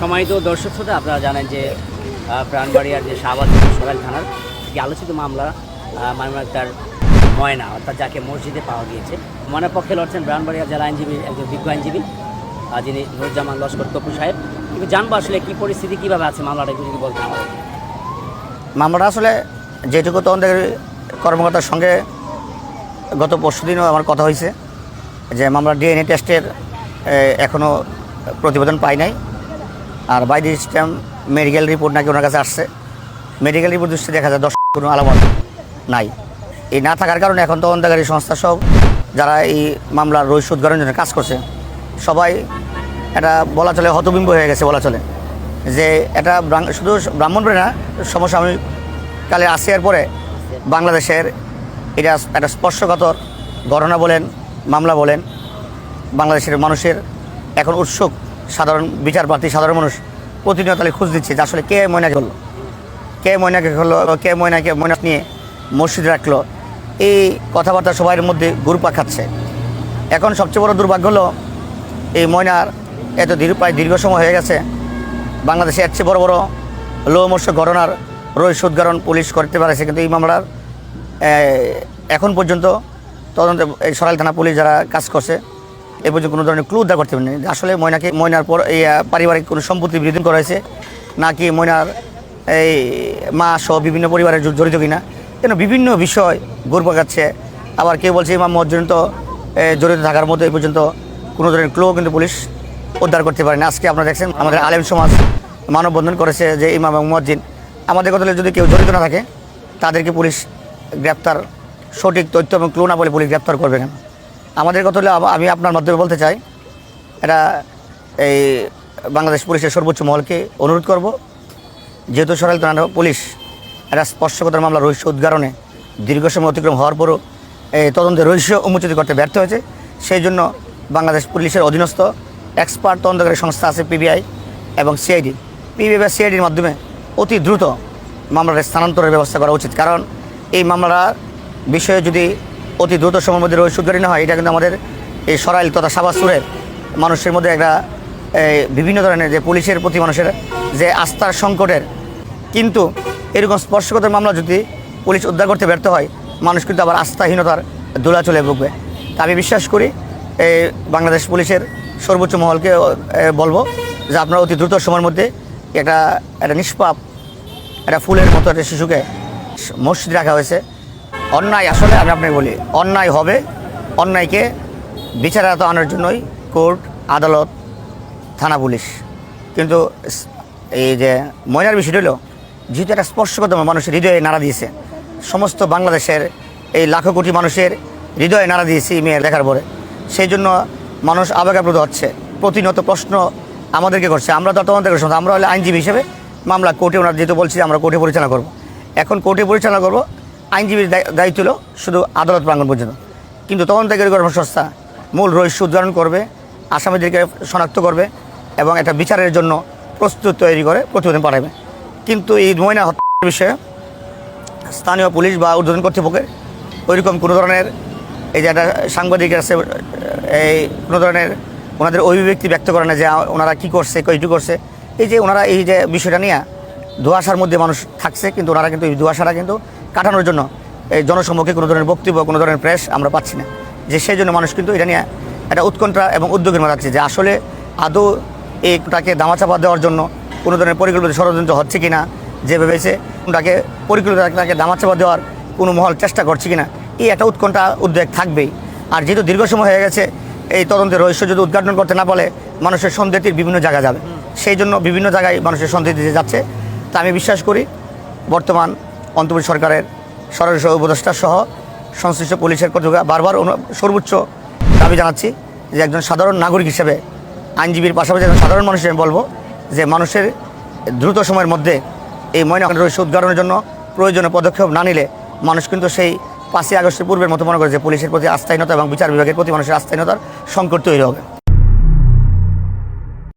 সম্মানিত দর্শক শ্রোতা, আপনারা জানেন যে প্রাণবাড়িয়ার যে শাহবাজ সরাইল থানার একটি আলোচিত মামলা মামলা তার ময়না, অর্থাৎ যাকে মসজিদে পাওয়া গিয়েছে। ময়নার পক্ষে লড়ছেন ব্রাহ্মণবাড়িয়া জেলা আইনজীবী, একজন বিজ্ঞ আইনজীবী যিনি নুরুজ্জামান লস্কর তপু সাহেব। কিন্তু জানব আসলে কী পরিস্থিতি, কীভাবে আছে মামলাটা, একটু যদি বলতেন আমাদের। মামলাটা আসলে যেটুকু তদন্তকারী কর্মকর্তার সঙ্গে গত পরশু দিনও আমার কথা হয়েছে যে, মামলার ডিএনএ টেস্টের এখনও প্রতিবেদন পাই নাই। আর by the system medical report নাকি ওনার কাছে আসছে। মেডিকেল রিপোর্ট দৃষ্টি দেখা যায় দশ কোনো আলামত নাই। এই না থাকার কারণে এখন তদন্তকারী সংস্থা সব, যারা এই মামলার রৈশ উদ্ঘাটনের জন্য কাজ করছে, সবাই এটা বলা চলে হতবিম্ব হয়ে গেছে, বলা চলে। যে এটা শুধু ব্রাহ্মণবাড়ি না সমসাময়িক কালে আসিয়ার পরে বাংলাদেশের এটা একটা স্পর্শকাতর ঘটনা বলেন, মামলা বলেন, বাংলাদেশের মানুষের এখন উৎসুক সাধারণ বিচার প্রার্থী সাধারণ মানুষ প্রতিনিয়ত তাহলে খোঁজ দিচ্ছে যে আসলে কে ময়নাকে হলো? কে ময়নাকে হলো কে ময়নাকে ময়না নিয়ে মসজিদ রাখল? এই কথাবার্তা সবার মধ্যে গুরুপা খাচ্ছে। এখন সবচেয়ে বড় দুর্ভাগ্য হলো এই ময়নার এত দীর্ঘ, প্রায় দীর্ঘ সময় হয়ে গেছে। বাংলাদেশে এর চেয়ে বড় বড় লোমর্ষ ঘটনার রহস্য উদ্ঘাটন পুলিশ করতে পারেছে। কিন্তু এই মামলার এখন পর্যন্ত তদন্ত এই সরাইল থানা পুলিশ যারা কাজ করছে এ পর্যন্ত কোনো ধরনের ক্লু উদ্ধার করতে পারেনি। আসলে ময়নাকে, ময়নার পর এই পারিবারিক কোনো সম্পত্তি বিরোধী করা হয়েছে নাকি ময়নার এই মা সহ বিভিন্ন পরিবারের জ- জড়িত কিনা কেন বিভিন্ন বিষয় ঘুর পাকাচ্ছে আবার কেউ বলছে, ইমাম পর্যন্ত জড়িত থাকার মধ্যে এই পর্যন্ত কোনো ধরনের ক্লু কিন্তু পুলিশ উদ্ধার করতে পারেনি। আজকে আপনারা দেখছেন, আমাদের আলেম সমাজ মানববন্ধন করেছে যে ইমাম এবং আমাদের কথা যদি কেউ জড়িত না থাকে, তাদেরকে পুলিশ গ্রেপ্তার, সঠিক তথ্য এবং ক্লু না বলে পুলিশ গ্রেপ্তার করবে কেন? আমাদের কথা হলো, আম- আপনার মাধ্যমে বলতে চাই, এটা এই বাংলাদেশ পুলিশের সর্বোচ্চ মহলকে অনুরোধ করব। যেহেতু সরাইল থানা পুলিশ একটা স্পর্শকতার মামলা রহস্য উদ্গারণে দীর্ঘ সময় অতিক্রম হওয়ার পরও এই তদন্তের রহস্য উন্মোচিত করতে ব্যর্থ হয়েছে, সেই জন্য বাংলাদেশ পুলিশের অধীনস্থ এক্সপার্ট তদন্তকারী সংস্থা আছে পিবিআই এবং সিআইডি। পিবিআই বা সিআইডির মাধ্যমে অতি দ্রুত মামলার স্থানান্তরের ব্যবস্থা করা উচিত। কারণ এই মামলার বিষয়ে যদি অতি দ্রুত সময়ের মধ্যে রহস্য উদ্ঘাটন হয়, এটা কিন্তু আমাদের এই সরাইল তথা সাবাসুরের মানুষের মধ্যে একটা বিভিন্ন ধরনের যে পুলিশের প্রতি মানুষের যে আস্থার সংকটের, কিন্তু এরকম স্পর্শকতার মামলা যদি পুলিশ উদ্ধার করতে ব্যর্থ হয়, মানুষ কিন্তু আবার আস্থাহীনতার দোলা চলে ভুগবে। তা আমি বিশ্বাস করি এই বাংলাদেশ পুলিশের সর্বোচ্চ মহলকে বলব যে আপনারা অতি দ্রুত সময়ের মধ্যে একটা একটা নিষ্পাপ, একটা ফুলের মতো একটা শিশুকে মসজিদ রাখা হয়েছে। অন্যায় আসলে আমি আপনাকে বলি, অন্যায় হবে, অন্যায়কে বিচারাত আনার জন্যই কোর্ট, আদালত, থানা, পুলিশ। কিন্তু এই যে ময়নার বিষয়টি হলো, যেহেতু একটা স্পর্শগত মানুষের হৃদয়ে নাড়া দিয়েছে, সমস্ত বাংলাদেশের এই লাখো কোটি মানুষের হৃদয়ে নাড়া দিয়েছে এই মেয়ের দেখার পরে, সেই জন্য মানুষ আবেগাপ্রদ হচ্ছে, প্রতিনিয়ত প্রশ্ন আমাদেরকে করছে। আমরা তো তোমাদের করছি আমরা হলে আইনজীবী হিসেবে মামলা কোর্টে ওনার যেহেতু বলছি, আমরা কোর্টে পরিচালনা করব। এখন কোর্টে পরিচালনা করব আইনজীবীর দায়- দায়িত্ব হলো শুধু আদালত প্রাঙ্গণ পর্যন্ত। কিন্তু কর্ম সংস্থা মূল রহস্য উদ্ঘাটন করবে, আসামিদেরকে শনাক্ত করবে এবং একটা বিচারের জন্য প্রস্তুত তৈরি করে প্রতিবেদন পাঠাবে। কিন্তু এই ময়না হত্যার বিষয়ে স্থানীয় পুলিশ বা ঊর্ধ্বতন কর্তৃপক্ষের ওইরকম কোনো ধরনের এই যে একটা সাংবাদিক আছে, এই কোনো ধরনের ওনাদের অভিব্যক্তি ব্যক্ত করে না যে ওনারা কী করছে কইটু করছে। এই যে ওনারা এই যে বিষয়টা নিয়ে ধোয়াশার মধ্যে মানুষ থাকছে, কিন্তু ওনারা কিন্তু এই ধোয়াশাটা কিন্তু কাটানোর জন্য এই জনসম্মুখে কোনো ধরনের বক্তব্য, কোনো ধরনের প্রেস আমরা পাচ্ছি না। যে সেই জন্য মানুষ কিন্তু এটা নিয়ে একটা উৎকণ্ঠা এবং উদ্যোগের মধ্যে যে আসলে আদৌ এইটাকে দামাচাপা দেওয়ার জন্য কোনো ধরনের পরিকল্পিত ষড়যন্ত্র হচ্ছে কি না যে ভেবেছে ওটাকে পরিকল্পিত তাকে দামাচাপা দেওয়ার কোনো মহল চেষ্টা করছে কি না এই একটা উৎকণ্ঠা উদ্বেগ থাকবেই। আর যেহেতু দীর্ঘ সময় হয়ে গেছে, এই তদন্তের রহস্য যদি উদ্ঘাটন করতে না পারে, মানুষের সন্দেহটির বিভিন্ন জায়গা যাবে। সেই জন্য বিভিন্ন জায়গায় মানুষের সন্দেহ দিতে যাচ্ছে। তা আমি বিশ্বাস করি, বর্তমান অন্তর্বর্তী সরকারের সরাসরি উপদেষ্টা সহ সংশ্লিষ্ট পুলিশের কর্তৃপক্ষ বারবার সর্বোচ্চ দাবি জানাচ্ছি যে একজন সাধারণ নাগরিক হিসেবে, আইনজীবীর পাশাপাশি একজন সাধারণ মানুষ হিসেবে বলব যে মানুষের দ্রুত সময়ের মধ্যে এই ময়না রহস্য উদ্ঘাটনের জন্য প্রয়োজনীয় পদক্ষেপ না নিলে মানুষ কিন্তু সেই পাঁচই আগস্টের পূর্বের মতো মনে করে যে পুলিশের প্রতি আস্থাহীনতা এবং বিচার বিভাগের প্রতি মানুষের আস্থাহীনতার সংকট তৈরি হবে।